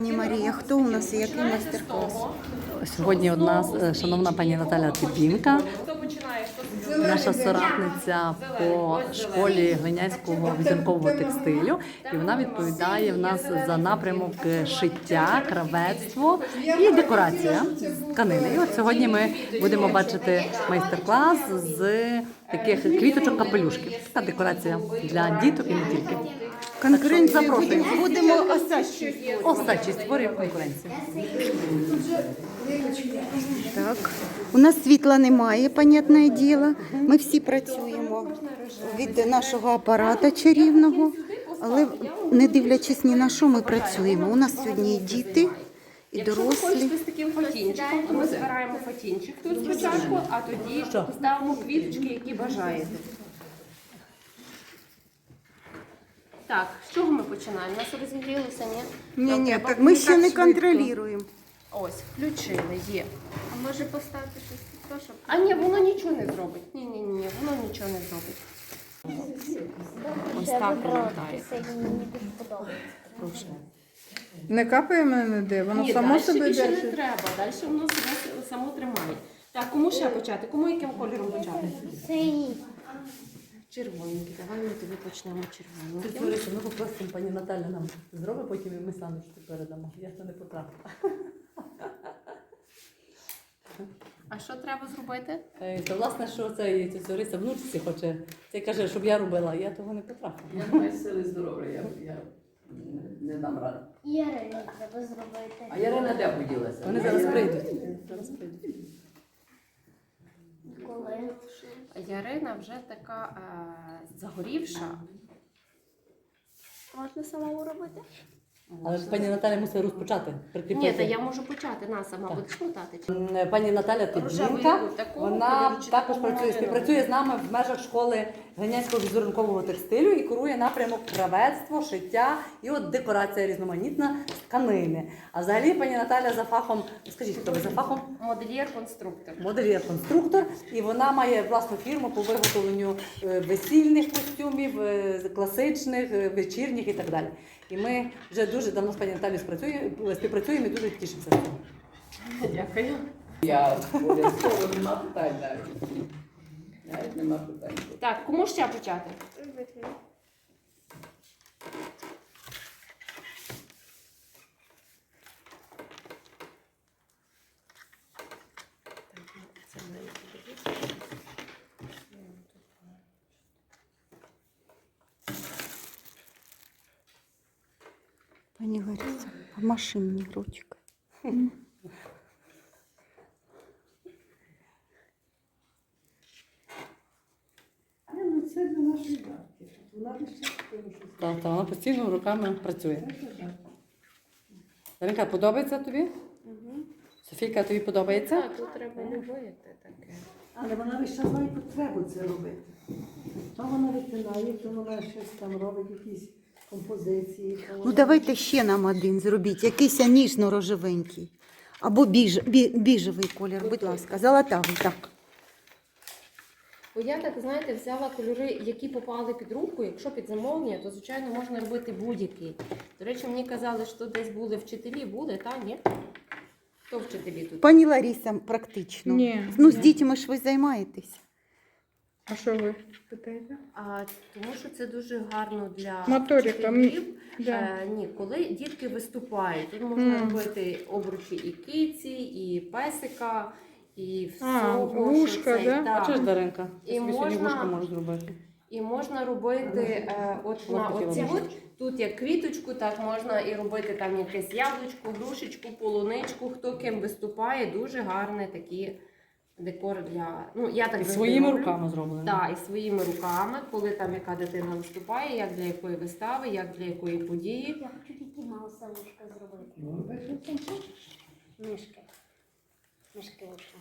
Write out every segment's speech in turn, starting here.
понимаю. Марія, хто у нас і який майстер-клас? Сьогодні у нас е, шановна пані Наталя Типінка, наша соратниця по школі глинянського візерункового текстилю, і вона відповідає в нас за напрямок е, шиття, кравецтво і декорація тканини. І от сьогодні ми будемо бачити майстер-клас з таких квіточок капелюшків. Така декорація для діток і не тільки. Конкуренцію запрошую. будемо, будемо осадчі. Остачі створює конкуренцію. Так. У нас світла немає, понятне діло. Ми всі працюємо від нашого апарата чарівного, але не дивлячись ні на що, ми працюємо. У нас сьогодні і діти, і Якщо ви дорослі. хочете з таким фатінчиком, то ми збираємо фатінчик тут спочатку, а тоді ставимо квіточки, які бажаєте. Так, з чого ми починаємо? У нас розігрілося, ні? Ні, Нам ні, треба так ми ще не швидко. контролюємо. Ось, включили, є. А може поставити щось таке, щоб А ні, воно нічого не зробить. Ні, ні, ні, воно нічого не зробить. Ось так виглядає. мені дуже подобається. Не капає мене де, воно Ні, само далі себе більше не держить. треба. Далі воно себе само тримає. Так, кому ще почати? Кому яким кольором почати? Синій. Червоненький. Давай ми тобі почнемо червоненьким. Лариса, ми попросимо пані Наталя нам зробить, потім і ми саночку передамо. Я це не потрапила. А що треба зробити? Е, То власне, що це ця внучці хоче. Це каже, щоб я робила, я того не потрапила. Я маю сили здоров'я, я, я не дам ради. Ярині треба зробити. А Ярина де поділася? Вони зараз прийдуть. Зараз прийдуть. Коли? Ярина вже така е, загорівша. Можна самому робити? Але ж пані Наталя мусить розпочати. Ні, прикріпити. та я можу почати. На, сама Так. будеш мотати. М, Пані Наталя Рожевий кут такого вона кольору чи також такого працює, кольору? співпрацює з нами в межах школи глинянського візерункового текстилю і курує напрямок кравецтво, шиття і от декорація різноманітна з тканини. А взагалі пані Наталя за фахом, скажіть, хто ви за фахом? Модельєр-конструктор. Модельєр-конструктор, і вона має власну фірму по виготовленню е, весільних костюмів, е, класичних, е, вечірніх і так далі. І ми вже дуже давно з пані Наталією спрацюємо, співпрацюємо і дуже тішимося. Дякую. Я обов'язково нема питань навіть. Навіть нема питань. Так, кому ще почати? Пані Лариса, помаши мені ручка. це для нашої бабки. Вона ще Так, та вона постійно руками працює. Даринка, подобається тобі? Софійка, тобі подобається? Так, тут треба любити таке. Але вона весь час має потребу це робити. То вона витинає, то вона щось там робить, якісь композиції. то Ну вона- давайте ще нам один зробіть, якийсь ніжно-рожевенький. Або біж, бі, біжевий колір, будь ласка, золотавий, так. Бо я так, знаєте, взяла кольори, які попали під руку. Якщо під замовлення, то звичайно можна робити будь-який. До речі, мені казали, що десь були вчителі, були, та ні? Хто вчителі тут? Пані Лариса, практично. Ні. Ну, з дітьми ж ви займаєтесь. А що ви питаєте? А, тому що це дуже гарно для Моторика, вчителів. да. Е, ні, коли дітки виступають, тут можна Мгм. робити обручі і киці, і песика, і А, вушка, да? А чого ж Даринка? І Я собі сьогодні можна- вушко можу зробити. І можна робити е, от на оці от, тут як квіточку, так можна і робити там якесь яблучко, грушечку, полуничку, хто ким виступає, дуже гарний такий декор для. Ну, я так І завжди своїми роблю. руками зроблено. Так, і своїми руками, коли там яка дитина виступає, як для якої вистави, як для якої події. Я хочу тільки мауса вушка зробити. Ну, бачиш, Мишки. Мишки вушка.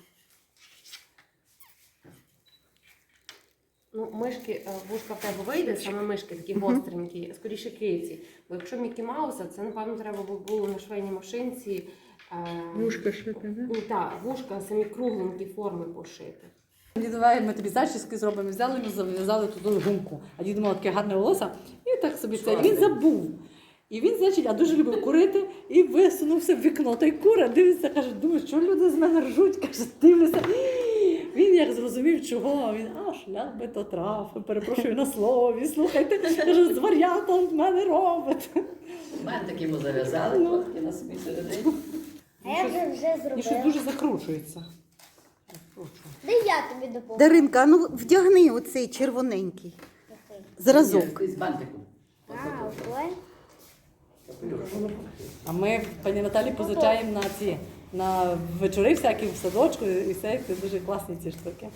Ну, мишки, е, вушка в тебе вийде, саме мишки такі гостренькі, скоріше киці. Бо якщо Мікі Мауса, це напевно треба було на швейній машинці. е, Вушка шити? Ну так, вушка самі кругленькі форми пошити. Дід, давай ми тобі зачіски зробимо. Взяли, ми зав'язали туди гумку. А дід мав таке гарне волосся, і так собі це. Він забув. І він, значить, а дуже любив курити і висунувся в вікно. Той кура дивиться, каже, думаю, що люди з мене ржуть, каже, дивлюся. Він як зрозумів, чого. Він, а шлях би то трав, перепрошую на слові, слухайте, каже, з варіантом в мене робить. У мене такі ми зав'язали, трошки на собі середині. А я вже вже І щось зробила. дуже закручується. Де я тобі допоможу? Даринка, а ну вдягни оцей червоненький. Зразок. З бантиком. А ми пані Наталі позичаємо на ці на вечори всякі в садочку і все, це дуже класні ці штуки.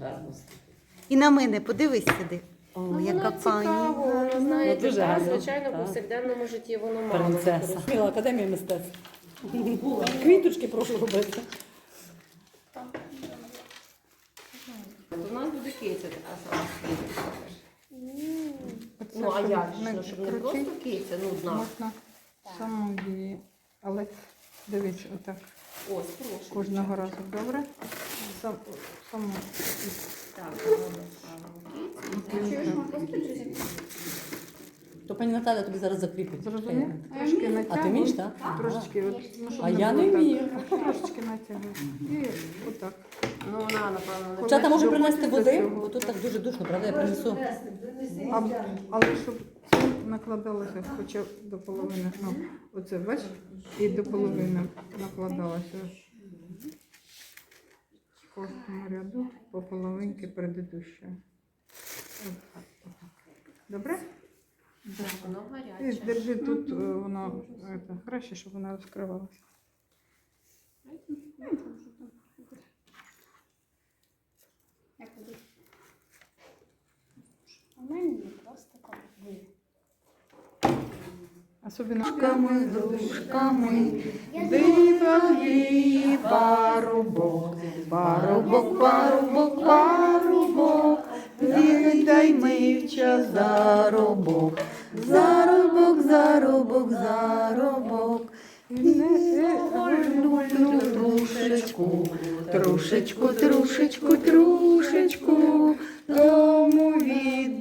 Гарно. І на мене подивись сюди. О, Ну, яка пані. цікаво, воно, знаєте, Ну, дуже та, гарно, звичайно, в повсякденному житті воно мало. Принцеса. Міла академія мистецтв. Квіточки прошу робити. В нас буде киця така сама. Ну, а як ж, ну, щоб не просто киця, ну. Можна саму її, але дивись, отак Ось, прошу. кожного разу, добре? Сам, саму. Так, То пані Наталя тобі зараз закріпить. Зрозумів? Трошки А ти вмієш, так? Трошечки, от, ну, щоб А не я було не так. вмію. Трошечки натягуй. І отак. Ну, вона, напевно, не Дівчата, можу принести води, бо тут так дуже душно, правда? Я принесу. А, але щоб це накладалося хоча б до половини. Ну, оце, бач, і до половини накладалося. В кожному ряду по половинки отак. Добре? воно Ти гаряче. держи тут, е, воно это, краще, щоб вона розкривалася. У мене не просто коли. Особливо Ручками, дружками, Дибав її парубок, парубок, парубок, парубок, віддай мивча заробок, заробок, заробок, заробок. Люблю трушечку, трушечку, трушечку,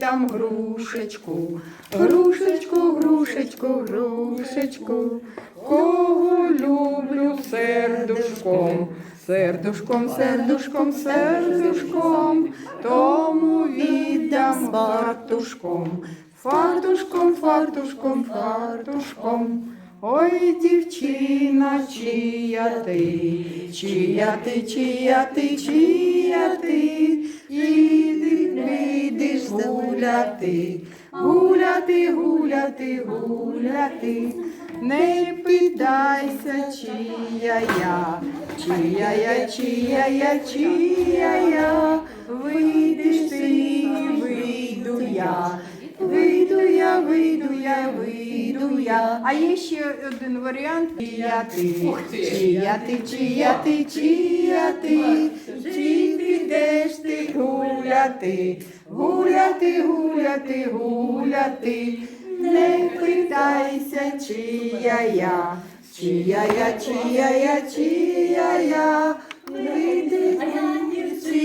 віддам грушечку, грушечку, грушечку, грушечку, кого люблю сердушком, сердушком, сердушком, сердушком, тому віддам фартушком, фартушком, фартушком, фартушком. Ой, дівчина, чия ти, чия ти, чия ти, чия ти, іди, вийдеш гуляти, гуляти, гуляти, гуляти, не питайся, чия я, чия я, чия я, чия я, вийдеш ти, вийду я, вийду я, вийду я, вийду я. А є ще один варіант. Чия ти, чия ти, чия ти, чия ти, чи підеш ти гуляти, гуляти, гуляти, гуляти, не питайся, чия я, чия я, чия я, чия я, вийди,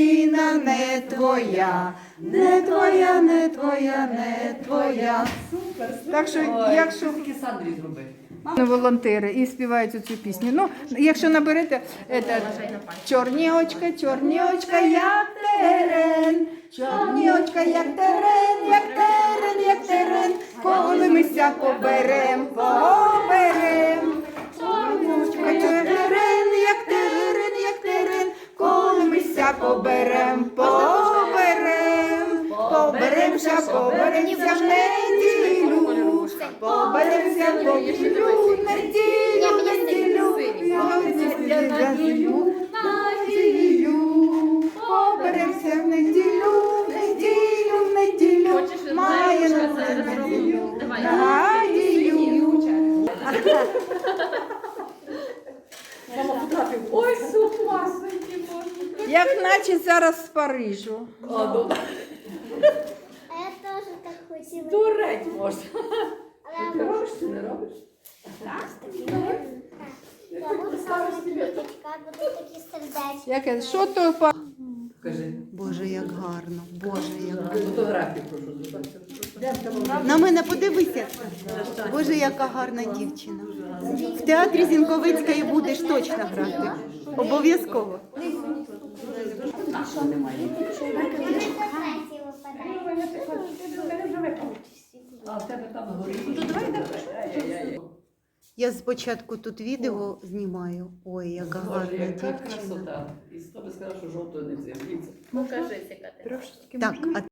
дівчина не твоя, не твоя, не твоя, не твоя. Супер, Так що, якщо Сандрі зробити. волонтери і співають цю пісню. Ну, якщо наберете это, чорні очка, чорні очка, як терен, чорні очка, як терен, як терен, як терен, коли ми ся поберем, поберемся, поберемся в неділю. Поберемося в неділю, неділю, неділю, неділю, неділю, неділю. Поберемося в неділю, неділю, неділю, має на неділю, надію. Ой, супасенькі Як наче зараз з Парижу. О, добре. А я теж так Дурить можна. Але Ти робиш чи не робиш? я буду саме такі сердечки. Яке, що то па- Кажи. Боже, як гарно. Боже, як гарно. Фотографію прошу зробити. На мене подивися. Боже, яка гарна дівчина. В театрі Зінковицької будеш точно грати. Обов'язково. Красиво подарок. А в тебе там горі. Я спочатку тут відео знімаю. Ой, яка гарна Боже, яка дівчина. красота. І хто би сказав, що жовтої не взяв. Покажи, яка ти. Так, а